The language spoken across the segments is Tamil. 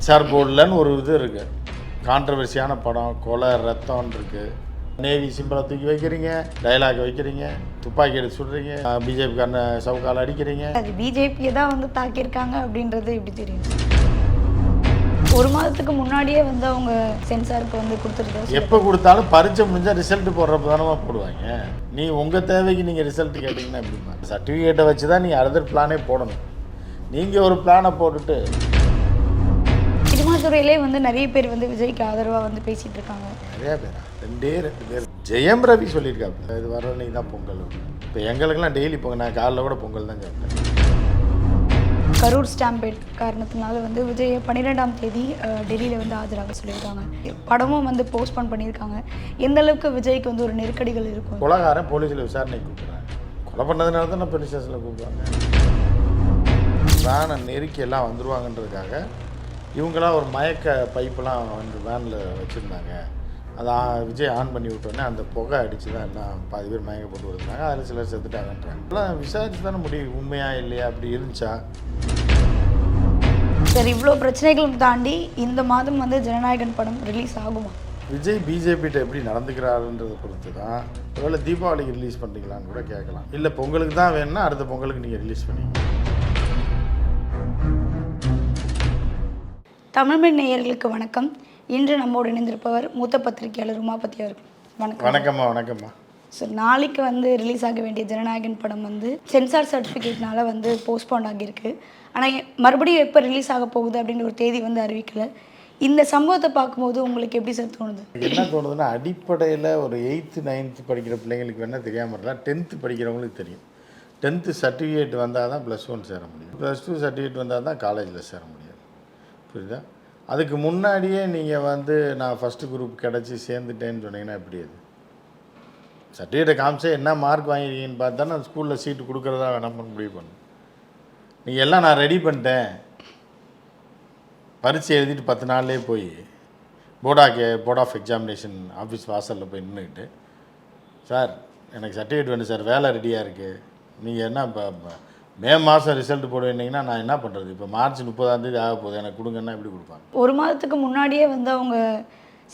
சென்சார் போர்டில்னு ஒரு இது இருக்குது கான்ட்ரவர்சியான படம் கொலை ரத்தம் இருக்குது நேவி சிம்பிளை தூக்கி வைக்கிறீங்க டைலாக் வைக்கிறீங்க துப்பாக்கி எடுத்து சுடுறீங்க பிஜேபிக்காரன சவுக்கால் அடிக்கிறீங்க. அது பிஜேபியை தான் வந்து தாக்கியிருக்காங்க அப்படின்றது எப்படி தெரியும் ஒரு மாதத்துக்கு முன்னாடியே வந்து அவங்க சென்சாருக்கு வந்து கொடுத்துருக்கா எப்போ கொடுத்தாலும் பரீட்சை முடிஞ்சால் ரிசல்ட் போடுறப்ப தானமா போடுவாங்க. நீ உங்கள் தேவைக்கு நீங்கள் ரிசல்ட் கேட்டிங்கன்னா எப்படிமா சர்டிஃபிகேட்டை வச்சு தான் நீங்கள் அதர் பிளானே போடணும். நீங்கள் ஒரு பிளானை போட்டுட்டு துறையிலே வந்து நிறைய பேர் வந்து விஜய்க்கு ஆதரவாக வந்து பேசிட்டு இருக்காங்க. நிறையா பேரா? ரெண்டே ரெண்டு பேர். ஜெயம் ரவி சொல்லியிருக்காப்புல இது வர அன்னைக்கு தான் பொங்கல். இப்போ எங்களுக்கெல்லாம் டெய்லி பொங்கல். நான் காலைல கூட பொங்கல் தான் சாப்பிட்டேன் கரூர் ஸ்டாம்பேட் காரணத்தினால வந்து விஜய் பன்னிரெண்டாம் தேதி டெல்லியில் வந்து ஆஜராக சொல்லியிருக்காங்க. படமும் வந்து போஸ்ட்போன் பண்ணியிருக்காங்க. எந்த அளவுக்கு விஜய்க்கு வந்து ஒரு நெருக்கடிகள் இருக்கும்? கொலகாரன் போலீஸில் விசாரணைக்கு கூப்பிட்றாங்க. கொலை பண்ணதுனால தான் போலீஸ் ஸ்டேஷனில் கூப்பிட்றாங்க. வேனை நெருக்கி எல்லாம் வந்துருவாங்கன்றதுக்காக இவங்களாம் ஒரு மயக்க பைப்பெல்லாம் வந்து வேனில் வச்சுருந்தாங்க. அதை விஜய் ஆன் பண்ணி விட்டோன்னே அந்த புகை அடித்து தான் எல்லாம் பாதி பேர் மயக்க போட்டு வருந்தாங்க அதில் சிலர் செத்துட்டாங்கன்றாங்க. எல்லாம் விசாரிச்சு தானே முடியும் உண்மையா இல்லையா அப்படி இருந்துச்சா? சரி இவ்வளோ பிரச்சனைகளும் தாண்டி இந்த மாதம் வந்து ஜனநாயகன் படம் ரிலீஸ் ஆகுமா? விஜய் பிஜேபிகிட்ட எப்படி நடந்துக்கிறாருன்றதை பொறுத்து தான் ஒருவேளை தீபாவளிக்கு ரிலீஸ் பண்ணுறீங்களான்னு கூட கேட்கலாம். இல்லை பொங்கலுக்கு தான் வேணும்னா அடுத்த பொங்கலுக்கு நீங்கள் ரிலீஸ் பண்ணிங்க தமிழ்மண் நேயர்களுக்கு வணக்கம். இன்று நம்மோடு இணைந்திருப்பவர் மூத்த பத்திரிகையாளர் உமாபதி அவர்கள். வணக்கம். வணக்கம்மா வணக்கம்மா. ஸோ நாளைக்கு வந்து ரிலீஸ் ஆக வேண்டிய ஜனநாயகன் படம் வந்து சென்சார் சர்டிஃபிகேட்னால வந்து போஸ்ட்போன் ஆகியிருக்கு. ஆனால் மறுபடியும் எப்போ ரிலீஸ் ஆக போகுது அப்படின்ற ஒரு தேதி வந்து அறிவிக்கல. இந்த சம்பவத்தை பார்க்கும்போது உங்களுக்கு எப்படி சார் தோணுது? என்ன தோணுதுன்னா அடிப்படையில் ஒரு எயித்து நைன்த்து படிக்கிற பிள்ளைங்களுக்கு வேணால் தெரியாமல் இருக்கலாம் டென்த்து படிக்கிறவங்களுக்கு தெரியும். டென்த்து சர்டிஃபிகேட் வந்தால் தான் ப்ளஸ் ஒன் சேர முடியும். ப்ளஸ் டூ சர்டிஃபிகேட் வந்தால் தான் காலேஜில் சேர முடியும். புரியுதா? அதுக்கு முன்னாடியே நீங்கள் வந்து நான் ஃபஸ்ட்டு குரூப் கிடச்சி சேர்ந்துட்டேன்னு சொன்னீங்கன்னா எப்படி அது? சர்டிஃபிகேட்டை காமிச்சே என்ன மார்க் வாங்கிருக்கீங்கன்னு பார்த்தா நான் ஸ்கூலில் சீட்டு கொடுக்குறதா வேணாம்னு முடிவு பண்ணு. நீங்கள் எல்லாம் நான் ரெடி பண்ணிட்டேன். பரீட்சை எழுதிட்டு பத்து நாள்லேயே போய் போர்டாக்கு போர்ட் ஆஃப் எக்ஸாமினேஷன் ஆஃபீஸ் வாசலில் போய் நின்றுக்கிட்டு சார் எனக்கு சர்டிஃபிகேட் வேணும் சார் வேலை ரெடியாக இருக்குது நீங்கள் என்ன இப்போ மே மாதம் ரிசல்ட் போடுவீங்கன்னா நான் என்ன பண்ணுறது இப்போ மார்ச் முப்பதாந்தேதி ஆக போகுது. எனக்கு கொடுங்கன்னா எப்படி கொடுப்பாங்க? ஒரு மாதத்துக்கு முன்னாடியே வந்து அவங்க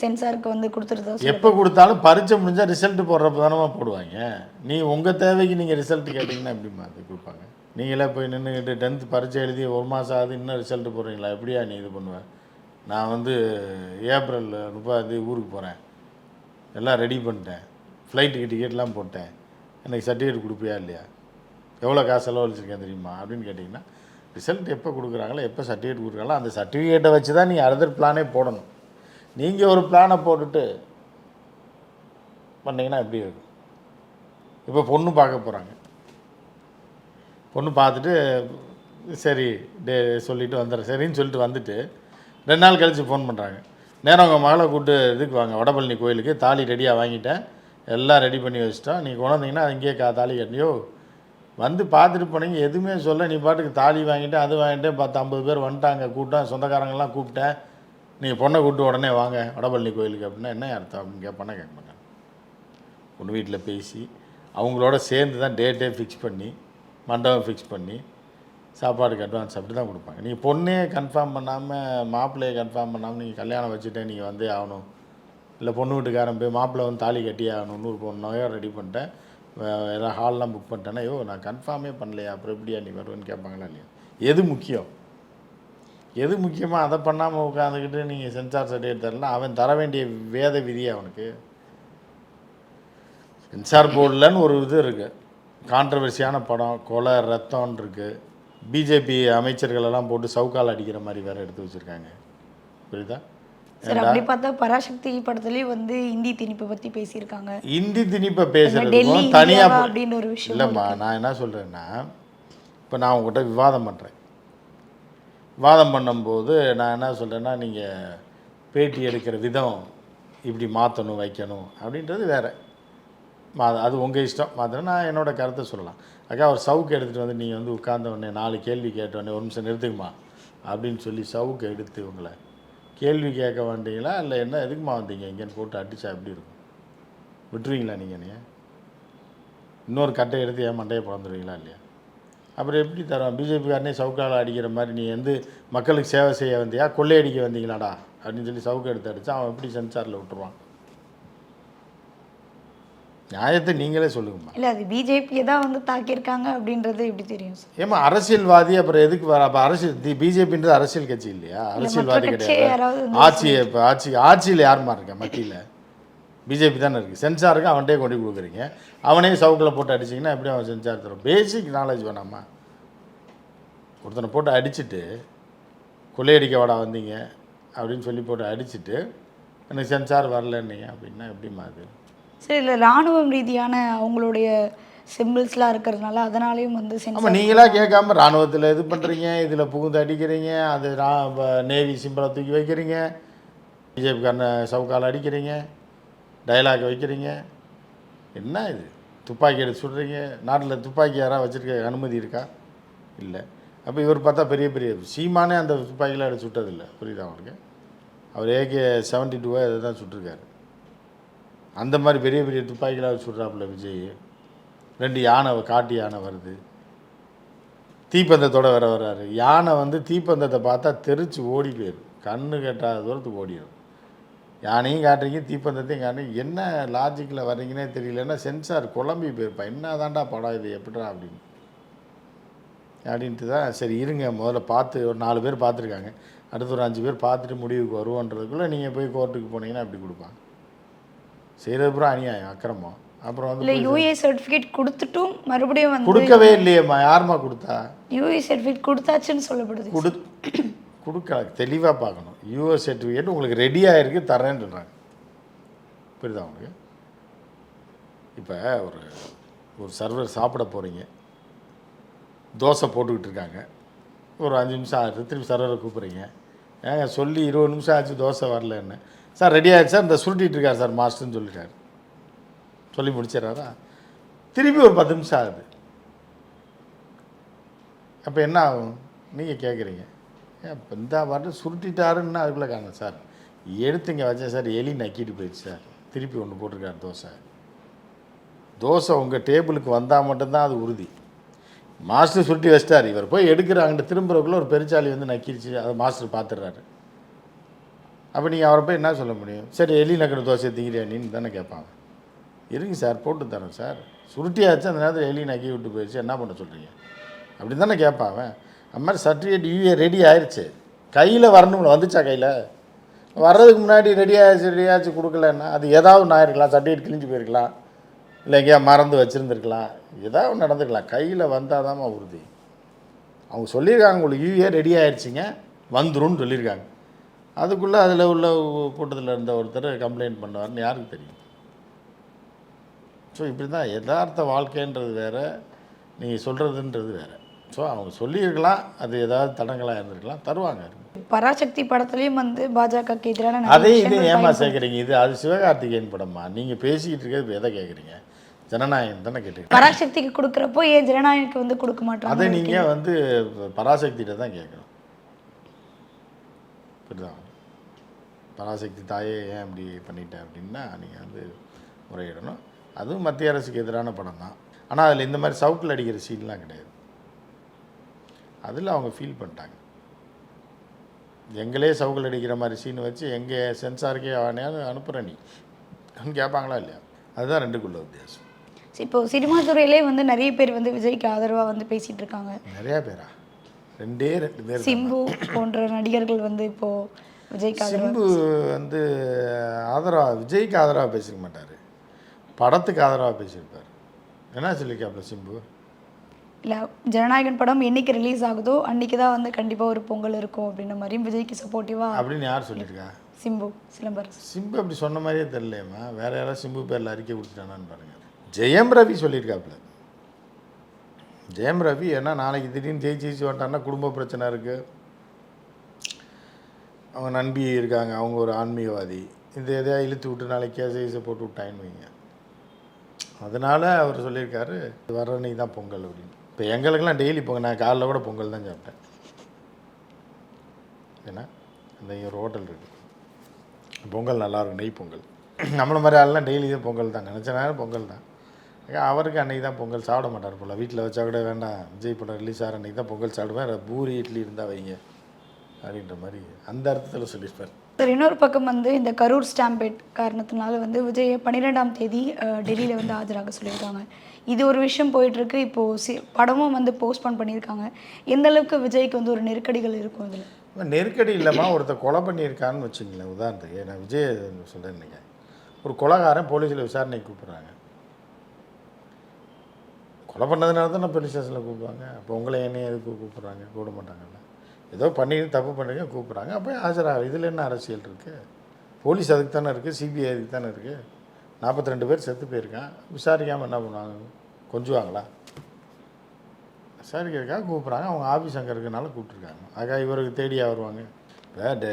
சென்சாருக்கு வந்து கொடுத்துருதா எப்போ கொடுத்தாலும் பரீட்சை முடிஞ்சால் ரிசல்ட் போடுறப்ப தானமா போடுவாங்க. நீ உங்கள் தேவைக்கு நீங்கள் ரிசல்ட் கேட்டிங்கன்னா எப்படிம்மா அது கொடுப்பாங்க? நீங்களே போய் நின்றுக்கிட்டு டென்த்து பரீட்சை எழுதி ஒரு மாதம் ஆகுது இன்னும் ரிசல்ட் போடுறீங்களா? எப்படியா நீ இது பண்ணுவ? நான் வந்து ஏப்ரல் முப்பதாந்தேதி ஊருக்கு போகிறேன் எல்லாம் ரெடி பண்ணிட்டேன். ஃப்ளைட்டுக்கு டிக்கெட்லாம் போட்டேன். எனக்கு சர்டிஃபிகேட் கொடுப்பியா இல்லையா? எவ்வளோ காசு செலவழிச்சிருக்கேன் தெரியுமா? அப்படின்னு கேட்டிங்கன்னா ரிசல்ட் எப்போ கொடுக்குறாங்களோ எப்போ சர்டிஃபிகேட் கொடுக்குறாங்களோ அந்த சர்டிஃபிகேட்டை வச்சு தான் நீங்கள் அதர் பிளானே போடணும். நீங்கள் ஒரு பிளானை போட்டுட்டு பண்ணிங்கன்னா எப்படி இருக்கும்? இப்போ பொண்ணு பார்க்க போகிறாங்க பொண்ணு பார்த்துட்டு சரி டே சொல்லிட்டு வந்துடுறேன். சரின்னு சொல்லிட்டு வந்துட்டு ரெண்டு நாள் கழித்து ஃபோன் பண்ணுறாங்க நேரம் உங்கள் மகளை கூப்பிட்டு இதுக்கு வாங்க. வடபழனி கோயிலுக்கு தாலி ரெடியாக வாங்கிட்டேன். எல்லாம் ரெடி பண்ணி வச்சுட்டோம். நீங்கள் கொண்டாந்தீங்கன்னா அங்கேயே கா தாலி கட்டியோ வந்து பார்த்துட்டு போனீங்க எதுவுமே சொல்ல நீ பாட்டுக்கு தாலி வாங்கிட்டு அது வாங்கிட்டு பத்து ஐம்பது பேர் வந்துட்டாங்க கூட்டம் சொந்தக்காரங்கெல்லாம் கூப்பிட்டேன். நீங்கள் பொண்ணை கூப்பிட்டு உடனே வாங்க வடபழனி கோயிலுக்கு அப்படின்னா என்ன அர்த்தம் அப்படின்னு கேட்பேன்னா கேட்க மாட்டேன். பொண்ணு வீட்டில் பேசி அவங்களோட சேர்ந்து தான் டேட்டே ஃபிக்ஸ் பண்ணி மண்டபம் ஃபிக்ஸ் பண்ணி சாப்பாடுக்கு அட்வான்ஸ் அப்படி தான் கொடுப்பாங்க. நீங்கள் பொண்ணே கன்ஃபார்ம் பண்ணாமல் மாப்பிள்ளையை கன்ஃபார்ம் பண்ணாமல் நீங்கள் கல்யாணம் வச்சுட்டேன் நீங்கள் வந்தே ஆகணும். இல்லை பொண்ணு வீட்டுக்காரன் போய் மாப்பிள்ளை வந்து தாலி கட்டியே ஆகணும் நூறு பொண்ணு நோயோ ரெடி பண்ணிட்டேன். எதாவது ஹால்லாம் புக் பண்ணிட்டேன்னா ஐயோ நான் கன்ஃபார்மே பண்ணலையா? அப்புறம் எப்படியா நீ வருவேன்னு கேட்பாங்களா இல்லையா? எது முக்கியம்? எது முக்கியமாக அதை பண்ணாமல் உட்காந்துக்கிட்டு நீங்கள் சென்சார் சர்டிஃபிகேட் தரலாம் அவன் தர வேண்டிய வேத விதியே அவனுக்கு. சென்சார் போர்டில்னு ஒரு இது இருக்குது கான்ட்ரவர்சியான படம் கொலை ரத்தம்னு இருக்குது பிஜேபி அமைச்சர்கள் எல்லாம் போட்டு சவுக்கால் அடிக்கிற மாதிரி வேறு எடுத்து வச்சுருக்காங்க. புரியுதா? சார் அப்படி பார்த்தா பராசக்தி படத்துலயும் வந்து இந்தி திணிப்பு பத்தி பேசியிருக்காங்க. இந்தி திணிப்பை பேசுறதுக்கும் தனியாக அப்படின்னு ஒரு விஷயம் இல்லைம்மா நான் என்ன சொல்கிறேன்னா இப்போ நான் உங்கள்கிட்ட விவாதம் பண்ணுறேன் விவாதம் பண்ணும்போது நான் என்ன சொல்கிறேன்னா நீங்கள் பேட்டி எடுக்கிற விதம் இப்படி மாற்றணும் வைக்கணும் அப்படின்றது வேறு. மா அது உங்கள் இஷ்டம். மாத்திரம் நான் என்னோட கருத்தை சொல்லலாம். அக்கா ஒரு சவுக்கு எடுத்துகிட்டு வந்து நீங்கள் வந்து உட்கார்ந்த உடனே நாலு கேள்வி கேட்ட உடனே ஒரு நிமிஷம் நிறுத்துக்குமா அப்படின்னு சொல்லி சவுக்கு எடுத்து உங்களை கேள்வி கேட்க வந்தீங்களா? இல்லை என்ன? எதுக்குமா வந்தீங்க? இங்கேன்னு போட்டு அடித்தா எப்படி இருக்கும்? விட்டுருவீங்களா நீங்கள் நீங்கள் இன்னொரு கட்டை எடுத்து என் மண்டையை பிறந்துருவீங்களா இல்லையா? அப்புறம் எப்படி தரோம்? பிஜேபிக்காரனே சவுக்கால் அடிக்கிற மாதிரி நீ வந்து மக்களுக்கு சேவை செய்ய வந்தியா? கொள்ளையடிக்க வந்தீங்களாடா? அப்படின்னு சொல்லி சவுக்கு எடுத்து அடித்தா அவன் எப்படி சென்சாரில் விட்டுருவான்? நியாயத்தை நீங்களே சொல்லுங்கம்மா. இல்லை அது பிஜேபியை தான் வந்து தாக்கியிருக்காங்க அப்படின்றது எப்படி தெரியும் சார் ஏமா அரசியல்வாதி அப்புறம் எதுக்கு வர? அப்போ அரசியல் பிஜேபின்றது அரசியல் கட்சி இல்லையா? அரசியல்வாதி கிடையாது. ஆட்சி இப்போ ஆட்சி ஆட்சியில் யாருமா இருக்கா? மத்தியில். பிஜேபி தானே இருக்குது சென்சாருக்கு அவன்கிட்டே கொண்டு கொடுக்குறீங்க. அவனே சவுக்கில் போட்டு அடிச்சிங்கன்னா எப்படி அவன் சென்சார் தரும்? பேசிக் நாலேஜ் வேணாமா ஒருத்தனை போட்டு அடிச்சிட்டு கொள்ளையடிக்க வாடா வந்தீங்க அப்படின்னு சொல்லி போட்டு அடிச்சிட்டு எனக்கு சென்சார் வரலன்னீங்க அப்படின்னா எப்படிம்மா அது? சரி இல்லை ராணுவம் ரீதியான அவங்களுடைய சிம்பிள்ஸ்லாம் இருக்கிறதுனால அதனாலேயும் வந்து ஆமாம் நீங்களாக கேட்காம ராணுவத்தில் இது பண்ணுறீங்க இதில் புகுந்து அடிக்கிறீங்க அது நேவி சிம்பிளை தூக்கி வைக்கிறீங்க பிஜேபிக்காரன சவுக்கால் அடிக்கிறீங்க டயலாக் வைக்கிறீங்க. என்ன இது? துப்பாக்கி எடுத்து சுடுறீங்க நாட்டில் துப்பாக்கி யாராவது வச்சுருக்க அனுமதி இருக்கா? இல்லை. அப்போ இவர் பார்த்தா பெரிய பெரிய சீமானே அந்த துப்பாக்கிலாம் எடுத்து சுட்டதில்லை. புரியுதா அவருக்கு அவர் ஏகே செவன்ட்டி டூவாக இதை தான் சுட்டிருக்காரு. அந்த மாதிரி பெரிய பெரிய துப்பாக்கிலாம் சுடுறாப்புல விஜய். ரெண்டு யானை காட்டு யானை வருது. தீப்பந்தத்தோட வர வர்றாரு. யானை வந்து தீப்பந்தத்தை பார்த்தா தெரிச்சு ஓடி போயிடும் கண்ணு கெட்டாத தூரத்துக்கு ஓடிடும் யானையும் காட்டுறீங்க தீப்பந்தத்தையும் காட்டுறீங்க. என்ன லாஜிக்கில் வர்றீங்கன்னே தெரியலன்னா சென்சார் குழம்பி போயிருப்பா. என்ன தாண்டா படம் இது? எப்படிடா அப்படின்னு. அப்படின்ட்டு தான் சரி இருங்க. முதல்ல பார்த்து ஒரு நாலு பேர் பார்த்துருக்காங்க. அடுத்து ஒரு அஞ்சு பேர் பார்த்துட்டு முடிவுக்கு வருவோன்றதுக்குள்ளே நீங்கள் போய் கோர்ட்டுக்கு போனீங்கன்னா அப்படி கொடுப்பாங்க. செய்கிறது பூரா அநியாயம் அக்கிரமம். அப்புறம் வந்து இல்லை யூஏ சர்டிஃபிகேட் கொடுத்துட்டும் மறுபடியும் வந்து கொடுக்கவே இல்லையேம்மா. யாரும்மா கொடுத்தா? யூஏ சர்டிஃபிகேட் கொடுத்தாச்சுன்னு சொல்லப்படுது. கொடு கொடுக்க தெளிவாக பார்க்கணும். யூஎஸ் சர்டிஃபிகேட் உங்களுக்கு ரெடியாக இருக்குது தரேன்னு சொல்கிறாங்க புரியுதா உங்களுக்கு? இப்போ ஒரு ஒரு சர்வர் சாப்பிட போகிறீங்க தோசை போட்டுக்கிட்டு இருக்காங்க. ஒரு அஞ்சு நிமிஷம் ஆகுது. திருப்பி சர்வரை கூப்பிட்றீங்க. ஏங்க சொல்லி இருபது நிமிஷம் ஆச்சு தோசை வரலன்னு. சார் ரெடி ஆகிடுச்சு சார். இந்த சுருட்டிகிட்டு இருக்கார் சார் மாஸ்டர்னு சொல்லிட்டாரு. சொல்லி முடிச்சிடறாரா? திருப்பி ஒரு பத்து நிமிஷம் ஆகுது. அப்போ என்ன ஆகும்? நீங்கள் கேட்குறீங்க ஏன் இப்போ இந்த பாட்டு சுருட்டிட்டாருன்னா அதுக்குள்ளே காணும் சார். எடுத்து இங்கே வச்சேன் சார். எலி நக்கிட்டு போயிடுச்சு சார். திருப்பி ஒன்று போட்டிருக்காரு தோசை. தோசை உங்கள் டேபிளுக்கு வந்தால் மட்டும்தான் அது உறுதி. மாஸ்டர் சுருட்டி வச்சிட்டார். இவர் போய் எடுக்கிறாங்கன்ட்டு திரும்புறதுக்குள்ளே ஒரு பெருச்சாளி வந்து நக்கிடுச்சு அதை மாஸ்டர் பார்த்துடுறாரு அப்போ நீங்கள் அவரை போய் என்ன சொல்ல முடியும்? சரி எலி நக்கிற தோசை திங்கிறியா நீன்னு தானே கேட்பாங்க. இருங்க சார் போட்டு தரேன் சார். சுருட்டியாச்சு அந்த நேரத்தில் எலி நக்கி விட்டு போயிடுச்சு. என்ன பண்ண சொல்கிறீங்க அப்படின்னு தானே கேட்பான் அவன். அது மாதிரி சர்டிஃபிகேட் யூஏ ரெடி ஆயிடுச்சு கையில் வரணும்ல வந்துச்சா கையில்? வர்றதுக்கு முன்னாடி ரெடி ஆயிடுச்சு ரெடி ஆச்சு கொடுக்கலன்னா அது ஏதாவது ஒன்று ஆயிருக்கலாம் சர்டிஃபிகேட் கிழிஞ்சு போயிருக்கலாம். இல்லை எங்கேயா மறந்து வச்சுருந்துருக்கலாம். ஏதாவது ஒன்று நடந்துக்கலாம் கையில் வந்தால் தான் உறுதி. அவங்க சொல்லியிருக்காங்க உங்களுக்கு யூஏ ரெடி ஆயிடுச்சிங்க வந்துடும் சொல்லியிருக்காங்க. அதுக்குள்ளே அதில் உள்ள கூட்டத்தில் இருந்த ஒருத்தர் கம்ப்ளைண்ட் பண்ணுவார்னு யாருக்கு தெரியும்? ஸோ இப்படி தான் யதார்த்த வாழ்க்கைன்றது வேறு நீங்கள் சொல்கிறதுன்றது வேறு. ஸோ அவங்க சொல்லியிருக்கலாம் அது ஏதாவது தடங்களாக இருந்திருக்கலாம் தருவாங்க பராசக்தி படத்துலயும் வந்து பாஜகக்கு எதிரான அதே இது ஏமா. சேர்க்குறீங்க? இது அது சிவகார்த்திகேயன் படமா நீங்கள் பேசிக்கிட்டு இருக்கிறது எதை கேட்குறீங்க ஜனநாயகம் தானே கேட்டுக்கிட்டு பராசக்திக்கு கொடுக்குறப்போ ஏன் ஜனநாயகக்கு வந்து கொடுக்க அதை மாட்டாங்க நீங்கள் வந்து பராசக்திகிட்ட தான் கேட்கணும். புரியுதா? பராசக்தி தாயே ஏன் இப்படி பண்ணிட்டேன் அப்படின்னா நீங்கள் வந்து முறையிடணும். அதுவும் மத்திய அரசுக்கு எதிரான படம் தான். ஆனால் அதில் இந்த மாதிரி சவுக்கில் அடிக்கிற சீன்லாம் கிடையாது. அதில் அவங்க ஃபீல் பண்ணிட்டாங்க. எங்களே சவுக்கில் அடிக்கிற மாதிரி சீன் வச்சு எங்கள் சென்சாருக்கே அவனையாவது அனுப்புகிற நீ. கேட்பாங்களா இல்லையா? அதுதான் ரெண்டுக்குள்ள வித்தியாசம். இப்போ சினிமா துறையிலே வந்து நிறைய பேர் வந்து விஜய்க்கு ஆதரவா வந்து பேசிட்டு இருக்காங்க. நிறையா பேரா? ரெண்டே ரெண்டு பேர். சிம்பு போன்ற நடிகர்கள் வந்து இப்போ விஜய்க்கு சிம்பு வந்து ஆதரவாக விஜய்க்கு ஆதரவாக பேசிக்க மாட்டார். படத்துக்கு ஆதரவாக பேசியிருப்பார். என்ன சொல்லியிருக்காப்புல சிம்பு? இல்லை ஜனநாயகன் படம் என்னைக்கு ரிலீஸ் ஆகுதோ அன்னைக்கு தான் வந்து கண்டிப்பாக ஒரு பொங்கல் இருக்கும் அப்படின்ற மாதிரியும் விஜய்க்கு சப்போர்ட்டிவாக அப்படின்னு யார் சொல்லியிருக்கா? சிம்பு சிலம்பரசன் சிம்பு அப்படி சொன்ன மாதிரியே தெரியலையம்மா. வேற யாராவது சிம்பு பேரில் அறிக்கை கொடுத்துட்டானான்னு பாருங்க. ஜெயம் ரவி சொல்லியிருக்காப்புல. ஜெயம் ரவி ஏன்னா நாளைக்கு திடீர்னு ஜெயிச்சு ஜெயிச்சு வந்துட்டான்னா குடும்ப பிரச்சனை இருக்குது அவங்க நண்பி இருக்காங்க அவங்க ஒரு ஆன்மீகவாதி. இந்த எதையா இழுத்து விட்டு நாளைக்கு கேச கேச போட்டு விட்டாங்கன்னு வைங்க. அதனால் அவர் சொல்லியிருக்காரு வர அன்னைக்கு தான் பொங்கல் அப்படின்னு. இப்போ எங்களுக்கெல்லாம் டெய்லி பொங்கல் நான் காலைல கூட பொங்கல் தான் சாப்பிட்டேன். ஏன்னா அந்த ஒரு ஹோட்டல் இருக்குது பொங்கல் நல்லாயிருக்கும் நெய் பொங்கல். நம்மள மாதிரி ஆள்லாம் டெய்லி தான் பொங்கல் தான். நினச்ச நேரம் பொங்கல் தான். அவருக்கு அன்றைக்கி தான் பொங்கல் சாப்பிட மாட்டார் போல். வீட்டில் வச்சா கூட வேண்டாம். விஜய் படம் ரிலீஸ் ஆகிற அன்றைக்கி தான் பொங்கல் சாப்பிடுவேன். பூரி இட்லி இருந்தால் வைங்க. அப்படின்ற மாதிரி அந்த அர்த்தத்தில் சொல்லியிருப்பார். சார் இன்னொரு பக்கம் வந்து இந்த கரூர் ஸ்டாம்பேட் காரணத்தினால வந்து விஜயை பன்னிரெண்டாம் தேதி டெல்லியில் வந்து ஆஜராக சொல்லியிருக்காங்க. இது ஒரு விஷயம் போயிட்டு இருக்கு இப்போ சி படமும் வந்து போஸ்ட்போன் பண்ணியிருக்காங்க. எந்த அளவுக்கு விஜய்க்கு வந்து ஒரு நெருக்கடிகள் இருக்கும் இதில்? நெருக்கடி இல்லாமல் ஒருத்தர் கொலை பண்ணியிருக்கான்னு வச்சுங்களேன் உதாரணத்துக்கு. நான் விஜய் சொல்கிறேன் நீங்கள் ஒரு கொலைகாரன் போலீஸில் விசாரணைக்கு கூப்பிட்றாங்க. கொலை பண்ணதுனால தான் போலீஸ் ஸ்டேஷனில் கூப்பிடுவாங்க. அப்போ உங்களை என்னையும் எதுக்கு கூப்பிட்றாங்க? கூப்பிட மாட்டாங்கல்ல. ஏதோ பண்ணி தப்பு பண்ணுறீங்க கூப்பிட்றாங்க. அப்போ ஆஜராக இதில் என்ன அரசியல் இருக்குது போலீஸ் அதுக்கு தானே இருக்குது சிபிஐ அதுக்கு தானே இருக்குது நாற்பத்தி ரெண்டு பேர் செத்து போயிருக்கான். விசாரிக்காமல் என்ன பண்ணுவாங்க? கொஞ்சுவாங்களா? விசாரிக்கிறதுக்காக கூப்பிட்றாங்க. அவங்க ஆஃபீஸ் அங்கே இருக்கனால கூப்பிட்ருக்காங்க. ஆகா இவருக்கு தேடியாக வருவாங்க.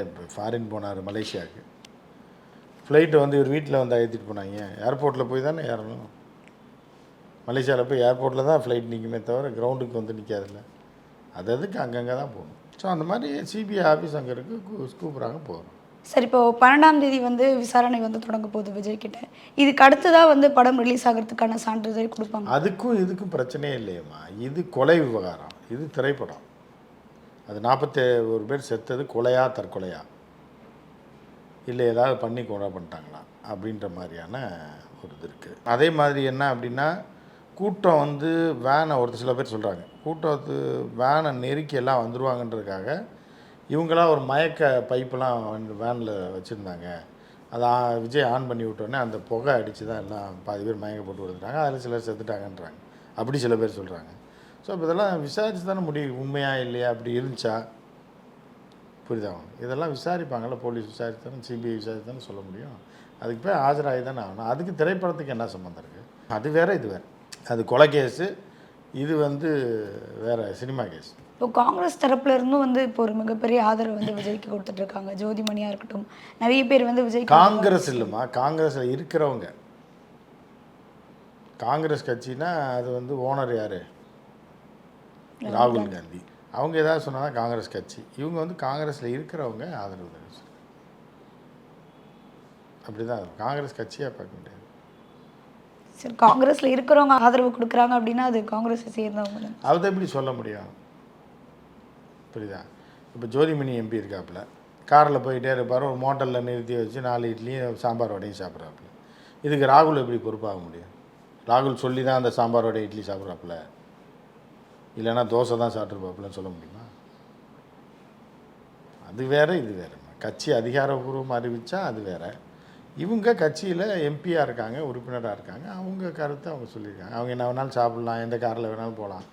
இப்போ ஃபாரின் போனார் மலேசியாவுக்கு. ஃப்ளைட்டை வந்து இவர் வீட்டில் வந்து ஏற்றிட்டு போனாங்க. ஏர்போர்ட்டில் போய் தானே ஏறணும். மலேசியாவில் போய் ஏர்போர்ட்டில் தான் ஃப்ளைட் நிற்குமே தவிர கிரவுண்டுக்கு வந்து நிற்காதில்ல அது அதுக்கு அங்கங்கே தான் போகணும். ஸோ அந்த மாதிரி சிபிஐ ஆஃபீஸ் அங்கே இருக்குது கூப்பிட்றாங்க போகிறோம் சார் இப்போ பன்னெண்டாம் தேதி வந்து விசாரணை வந்து தொடங்க போகுது விஜய் கிட்ட. இதுக்கு அடுத்ததாக வந்து படம் ரிலீஸ் ஆகிறதுக்கான சான்றிதழ் கொடுப்பாங்க. அதுக்கும் இதுக்கும் பிரச்சனையே இல்லையம்மா. இது கொலை விவகாரம். இது திரைப்படம். அது நாற்பத்தி ஒரு பேர் செத்தது கொலையா தற்கொலையா? இல்லை ஏதாவது பண்ணி கொலை பண்ணிட்டாங்களா? அப்படின்ற மாதிரியான ஒரு இது இருக்குது அதே மாதிரி என்ன அப்படின்னா கூட்டம் வந்து வேனை ஒரு சில பேர் சொல்கிறாங்க கூட்டத்து வேனை நெருக்கி எல்லாம் வந்துடுவாங்கன்றதுக்காக இவங்களாம் ஒரு மயக்க பைப்பெல்லாம் வந்து வேனில் வச்சுருந்தாங்க. அதை விஜய் ஆன் பண்ணி விட்டோன்னே அந்த புகை அடித்து தான் எல்லாம் பாதி பேர் மயக்க போட்டு விழுந்துட்டாங்க. அதில் சிலர் செத்துட்டாங்கன்றாங்க. அப்படி சில பேர் சொல்கிறாங்க ஸோ இப்போ இதெல்லாம் விசாரித்து தானே முடியும். உண்மையா இல்லையா? அப்படி இருந்துச்சா? புரியுதா இதெல்லாம் விசாரிப்பாங்கல்ல போலீஸ் விசாரிச்சு தானே சிபிஐ விசாரிச்சு தானே சொல்ல முடியும். அதுக்கு போய் ஆஜராகி தானே ஆகணும். அதுக்கு திரைப்படத்துக்கு என்ன சம்மந்தம் இருக்குது அது வேறு இது வேற. அது கொலை கேஸு. இது வந்து வேற சினிமா கேஸ். இப்போ காங்கிரஸ் தரப்புல இருந்தும் வந்து இப்போ ஒரு மிகப்பெரிய ஆதரவு வந்து விஜய்க்கு கொடுத்துட்டு இருக்காங்க ஜோதிமணியா இருக்கட்டும் நிறைய பேர் வந்து விஜய் காங்கிரஸ் இல்லைம்மா. காங்கிரஸில் இருக்கிறவங்க. காங்கிரஸ் கட்சினா அது வந்து ஓனர் யார்? ராகுல் காந்தி. அவங்க ஏதாவது சொன்னா தான் காங்கிரஸ் கட்சி. இவங்க வந்து காங்கிரஸில் இருக்கிறவங்க ஆதரவு தெரிவிச்சு அப்படி தான் காங்கிரஸ் கட்சியாக பார்க்க முடியாது. சரி காங்கிரஸ்ல இருக்கிறவங்க ஆதரவு கொடுக்குறாங்க அப்படின்னா அது காங்கிரஸை சேர்ந்தவங்க அதை எப்படி சொல்ல முடியும்? புரியுதா? இப்போ ஜோதிமணி எம்பி இருக்காப்புல காரில் போயிட்டே இருப்பார் ஒரு மோட்டலில் நிறுத்தி வச்சு நாலு இட்லியும் சாம்பார் வடையும் சாப்பிட்றாப்புல. இதுக்கு ராகுல் எப்படி பொறுப்பாக முடியும்? ராகுல் சொல்லி தான் அந்த சாம்பார் வடை இட்லி சாப்பிட்றாப்புல. இல்லைன்னா தோசை தான் சாப்பிட்ருப்பாப்புலன்னு சொல்ல முடியுமா? அது வேற இது வேறு. கட்சி அதிகாரபூர்வம் அறிவித்தா அது வேற. இவங்க கட்சியில் எம்பியாக இருக்காங்க உறுப்பினராக இருக்காங்க. அவங்க கருத்தை அவங்க சொல்லியிருக்காங்க. அவங்க என்ன வேணாலும் சாப்பிட்லாம் எந்த காரில் வேணாலும் போகலாம்.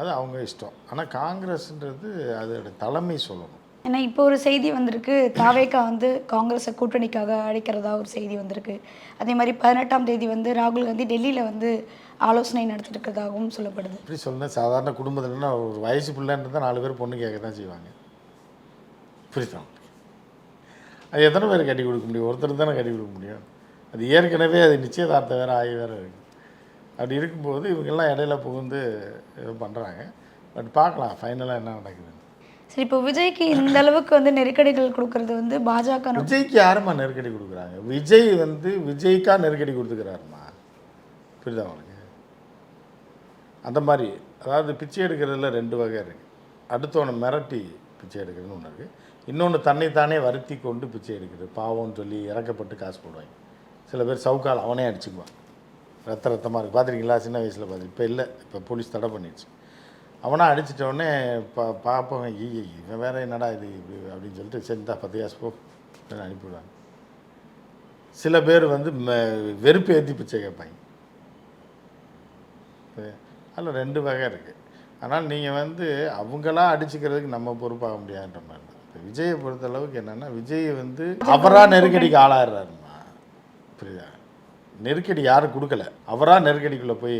அது அவங்க இஷ்டம். ஆனால் காங்கிரஸ்ன்றது அதோட தலைமை சொல்லணும். ஏன்னா இப்போ ஒரு செய்தி வந்திருக்கு. தாவேக்கா வந்து காங்கிரஸை கூட்டணிக்காக அழைக்கிறதா ஒரு செய்தி வந்திருக்கு. அதே மாதிரி பதினெட்டாம் தேதி வந்து ராகுல் காந்தி டெல்லியில் வந்து ஆலோசனை நடத்திட்டு இருக்கிறதாகவும் சொல்லப்படுது. எப்படி சொல்லணும் சாதாரண குடும்பத்துலன்னா ஒரு வயசு பிள்ளைன்னு இருந்தால் நாலு பேர் பொண்ணு கேட்க தான் செய்வாங்க. புரியுதா? அது எத்தனை பேர் கட்டி கொடுக்க முடியும்? ஒருத்தர் தானே கட்டி கொடுக்க முடியும். அது ஏற்கனவே அது நிச்சயதார்த்தம் வேறு ஆகி வேறு இருக்குது அப்படி இருக்கும்போது இவங்கெல்லாம் இடையில புகுந்து இது பண்ணுறாங்க பட் பார்க்கலாம் ஃபைனலாக என்ன நடக்குதுன்னு. சரி இப்போ விஜய்க்கு இந்த அளவுக்கு வந்து நெருக்கடிகள் கொடுக்கறது வந்து பாஜக விஜய்க்கு யாரும்மா நெருக்கடி கொடுக்குறாங்க? விஜய் வந்து விஜய்க்கா நெருக்கடி கொடுத்துக்கிறாருமா? புரியுதா உங்களுக்கு? அந்த மாதிரி அதாவது பிச்சை எடுக்கிறதுல ரெண்டு வகை இருக்குது அடுத்தவனை மிரட்டி பிச்சை எடுக்கிறதுன்னு ஒன்று இருக்குது இன்னொன்று தன்னைத்தானே வருத்தி கொண்டு பிச்சை எடுக்கிறது பாவம்னு சொல்லி இறக்கப்பட்டு காசு போடுவாங்க. சில பேர் சவுக்கால் அவனே அடிச்சுக்குவான். ரத்த ரத்தமாக இருக்குது பார்த்துருக்கீங்களா? சின்ன வயசில் பார்த்து இப்போ இல்லை. இப்போ போலீஸ் தடை பண்ணிடுச்சு. அவனாக அடிச்சிட்டோடனே பா பார்ப்போம் ஈ இவன் வேற என்னடா இது? இப்படி அப்படின்னு சொல்லிட்டு செஞ்சா பத்து காசு போ அப்படின்னு அனுப்பிவிடுவாங்க. சில பேர் வந்து ம- வெறுப்பு ஏற்றி பிச்சை கேட்பாங்க. அதில் ரெண்டு வகை இருக்குது ஆனால் நீங்கள் வந்து அவங்களா அடிச்சுக்கிறதுக்கு நம்ம பொறுப்பாக முடியாதுன்ற மாதிரி. விஜயை பொறுத்த அளவுக்கு என்னென்னா விஜய் வந்து அவராக நெருக்கடிக்கு ஆளாடுறாருமா புரியுதா? நெருக்கடி யாரும் கொடுக்கல. அவராக நெருக்கடிக்குள்ளே போய்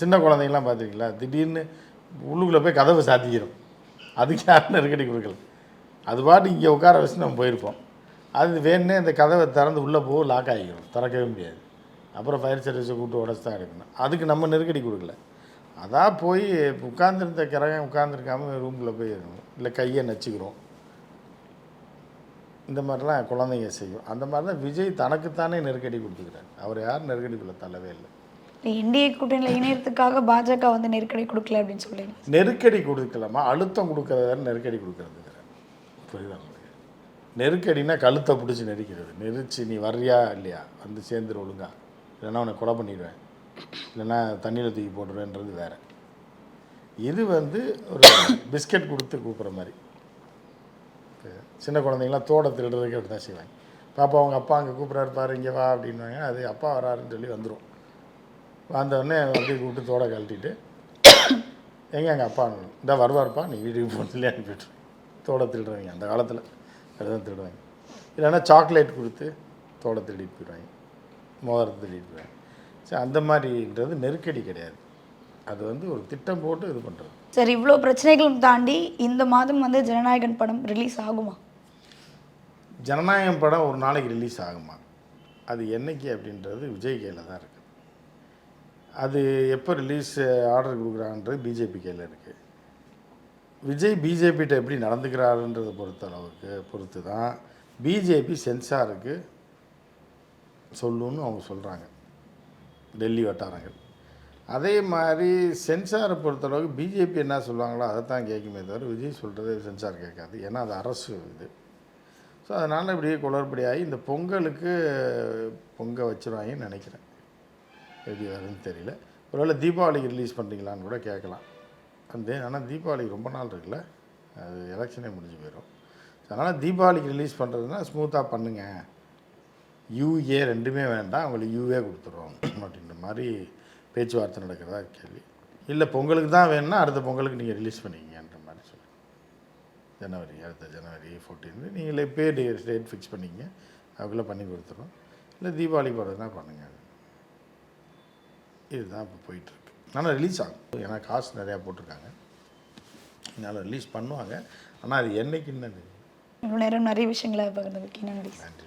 சின்ன குழந்தைங்களாம் பார்த்துருக்கீங்களா? திடீர்னு உள்ளுக்குள்ளே போய் கதவை சாத்திக்கிறோம் அதுக்கு யாரும் நெருக்கடி கொடுக்கல. அது பாட்டு இங்கே உட்கார வச்சு நம்ம போயிருப்போம். அது வேணுன்னே இந்த கதவை திறந்து உள்ளே போக லாக் ஆகிக்கிறோம் திறக்கவே முடியாது. அப்புறம் ஃபயர் சர்வீஸை கூப்பிட்டு உடச்சு தான் எடுக்கணும். அதுக்கு நம்ம நெருக்கடி கொடுக்கல. அதான் போய் உட்காந்துருந்த கிரகம் உட்காந்துருக்காம ரூமில் போய் இருக்கணும் இல்லை கையை நச்சுக்கிறோம். இந்த மாதிரிலாம் குழந்தைங்க செய்யும். அந்த மாதிரி தான் விஜய் தனக்குத்தானே நெருக்கடி கொடுத்துக்கிறார். அவர் யாரும் நெருக்கடிக்குள்ள தள்ளவே இல்லை. என்டிஏ கூட்டணியில் இணையத்துக்காக பாஜக வந்து நெருக்கடி கொடுக்கல அப்படின்னு சொல்றீங்க. நெருக்கடி கொடுக்கலாமா அழுத்தம் கொடுக்கறத நெருக்கடி கொடுக்கறதுங்கிறார் புரியுதா நெருக்கடினா கழுத்தை பிடிச்சி நெருக்கிறது. நெரிச்சு நீ வர்றியா இல்லையா? வந்து சேர்ந்துரு ஒழுங்கா. இல்லைன்னா உன்னை கொலை பண்ணிடுவேன். இல்லைன்னா தண்ணியில் தூக்கி போட்டுருவேன்றது வேற. இது வந்து ஒரு பிஸ்கட் கொடுத்து கூப்பிட்ற மாதிரி. சின்ன குழந்தைங்களாம் தோட திருடுறதுக்கு அப்படி தான் செய்வாங்க. பாப்பா அவங்க அப்பா அங்கே கூப்பிட்றாரு பாரு இங்கே வா அப்படின்வாங்க அது அப்பா வராருன்னு சொல்லி வந்துடும் வந்தோடனே அப்படியே கூப்பிட்டு தோட கழட்டிட்டு எங்கே எங்கள் அப்பா இந்த வருவார்ப்பா நீ வீட்டுக்கு போனதுலேயே சொல்லி அனுப்பிவிட்ரு தோட திருடுறாங்க அந்த காலத்தில் அப்படிதான் திருடுவாங்க. இல்லைன்னா சாக்லேட் கொடுத்து தோட திருடிட்டு போயிடுவாங்க மோதிரத்தை திருடிட்டு போயிடுவாங்க சரி அந்த மாதிரின்றது நெருக்கடி கிடையாது. அது வந்து ஒரு திட்டம் போட்டு இது பண்ணுறது சரி இவ்வளோ பிரச்சனைகளும் தாண்டி இந்த மாதம் வந்து ஜனநாயகன் படம் ரிலீஸ் ஆகுமா? ஜனநாயகம் படம் ஒரு நாளைக்கு ரிலீஸ் ஆகுமா? அது என்னைக்கு அப்படின்றது விஜய் கையில் தான் இருக்குது அது எப்போ ரிலீஸ் ஆர்டர் கொடுக்குறான்றது பிஜேபி கையில் இருக்குது விஜய் பிஜேபிகிட்ட எப்படி நடந்துக்கிறாருன்றதை பொறுத்த அளவுக்கு பொறுத்து தான் பிஜேபி சென்சாருக்கு சொல்லுன்னு அவங்க சொல்கிறாங்க டெல்லி வட்டாரங்கள். அதே மாதிரி சென்சாரை பொறுத்தளவுக்கு பிஜேபி என்ன சொல்லுவாங்களோ அதை தான் கேட்குமே தவிர விஜய் சொல்கிறது சென்சார் கேட்காது. ஏன்னா அது அரசு இது. ஸோ அதனால் இப்படியே குளறுபடியாகி இந்த பொங்கலுக்கு பொங்க வச்சுருவாங்கன்னு நினைக்கிறேன். எப்படி வருதுன்னு தெரியல. ஒருவேளை தீபாவளிக்கு ரிலீஸ் பண்ணுறீங்களான்னு கூட கேட்கலாம். அந்த ஆனால் தீபாவளிக்கு ரொம்ப நாள் இருக்குல்ல. அது எலெக்ஷனே முடிஞ்சு போயிடும். அதனால் தீபாவளிக்கு ரிலீஸ் பண்ணுறதுனா ஸ்மூத்தாக பண்ணுங்கள் யூஏ ரெண்டுமே வேண்டாம். அவங்களுக்கு யூஏ கொடுத்துருவோம். அப்படின்ற மாதிரி பேச்சுவார்த்தை நடக்கிறதா கேள்வி. இல்லை பொங்கலுக்கு தான் வேணும்னா அடுத்த பொங்கலுக்கு நீங்கள் ரிலீஸ் பண்ணிக்கங்கன்ற மாதிரி சொல்லி. ஜனவரி அடுத்த ஜனவரி ஃபோர்டீன் நீங்களே பே டே டேட் ஃபிக்ஸ் பண்ணிக்கங்க. அதுக்குள்ளே பண்ணி கொடுத்துறோம் இல்லை தீபாவளி போடுறதுனா பண்ணுங்கள் இதுதான் இப்போ போயிட்டுருக்கு. ஆனால் ரிலீஸ் ஆகும். ஏன்னா காசு நிறையா போட்டிருக்காங்க. அதனால் ரிலீஸ் பண்ணுவாங்க. ஆனால் அது என்னைக்குன்னு இவ்வளோ நேரம் நிறைய விஷயங்களை பகிர்ந்துருக்கீங்க நன்றி. நன்றி.